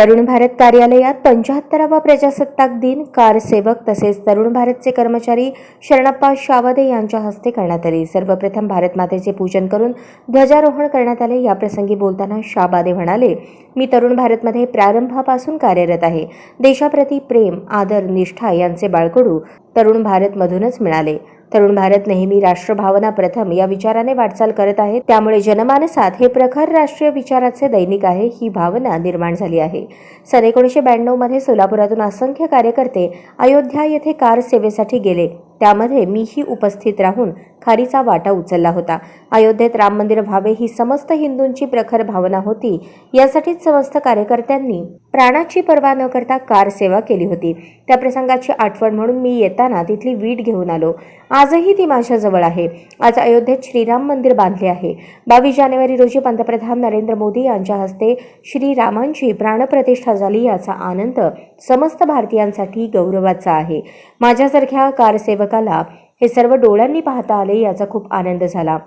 तरुण भारत कार्यालयात पंच्याहत्तरावा प्रजासत्ताक दिन. कार सेवक तसेच तरुण भारतचे कर्मचारी शरणप्पा शावदे यांच्या हस्ते करण्यात आले. सर्वप्रथम भारत मातेचे पूजन करून ध्वजारोहण करण्यात आले. याप्रसंगी बोलताना शाबादे म्हणाले मी तरुण भारतमध्ये प्रारंभापासून कार्यरत आहे. देशाप्रती प्रेम आदर निष्ठा यांचे बाळकडू तरुण भारतमधूनच मिळाले. तरुण भारत नेहमी राष्ट्रभावना प्रथम या विचाराने वाटचाल करत आहे. त्यामुळे जनमानसात हे प्रखर राष्ट्रीय विचाराचे दैनिक आहे ही भावना निर्माण झाली आहे. सन एकोणीसशे ब्याण्णवमध्ये सोलापुरातून असंख्य कार्यकर्ते अयोध्या येथे कार सेवेसाठी गेले. त्यामध्ये मीही उपस्थित राहून खारीचा वाटा उचलला होता. अयोध्येत राम मंदिर व्हावे ही समस्त हिंदूंची प्रखर भावना होती. यासाठीच समस्त कार्यकर्त्यांनी प्राणाची पर्वा न करता कार सेवा केली होती. त्या प्रसंगाची आठवण म्हणून मी येताना तिथली वीट घेऊन आलो. आजही ती माझ्याजवळ आहे. आज अयोध्येत श्रीराम मंदिर बांधले आहे. बावीस जानेवारी रोजी पंतप्रधान नरेंद्र मोदी यांच्या हस्ते श्रीरामांची प्राणप्रतिष्ठा झाली याचा आनंद समस्त भारतीयांसाठी गौरवाचा आहे. माझ्यासारख्या कारसेवकाला हे सर्व डोळ्यांनी पाहता आले याचा खूप आनंद झाला.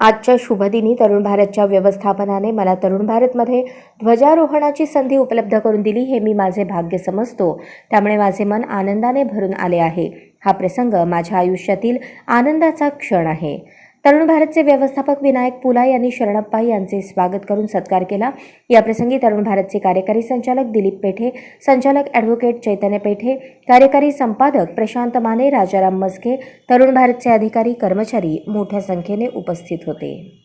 आजच्या शुभदिनी तरुण भारतच्या व्यवस्थापनाने मला तरुण भारतमध्ये ध्वजारोहणाची संधी उपलब्ध करून दिली हे मी माझे भाग्य समजतो. त्यामुळे माझे मन आनंदाने भरून आले आहे. हा प्रसंग माझ्या आयुष्यातील आनंदाचा क्षण आहे. तरुण भारतचे व्यवस्थापक विनायक पुला यांनी शरणप्पा यांचे स्वागत करून सत्कार केला. याप्रसंगी तरुण भारतचे कार्यकारी संचालक दिलीप पेठे संचालक ॲडव्होकेट चैतन्य पेठे कार्यकारी संपादक प्रशांत माने राजाराम मस्के तरुण भारतचे अधिकारी कर्मचारी मोठ्या संख्येने उपस्थित होते.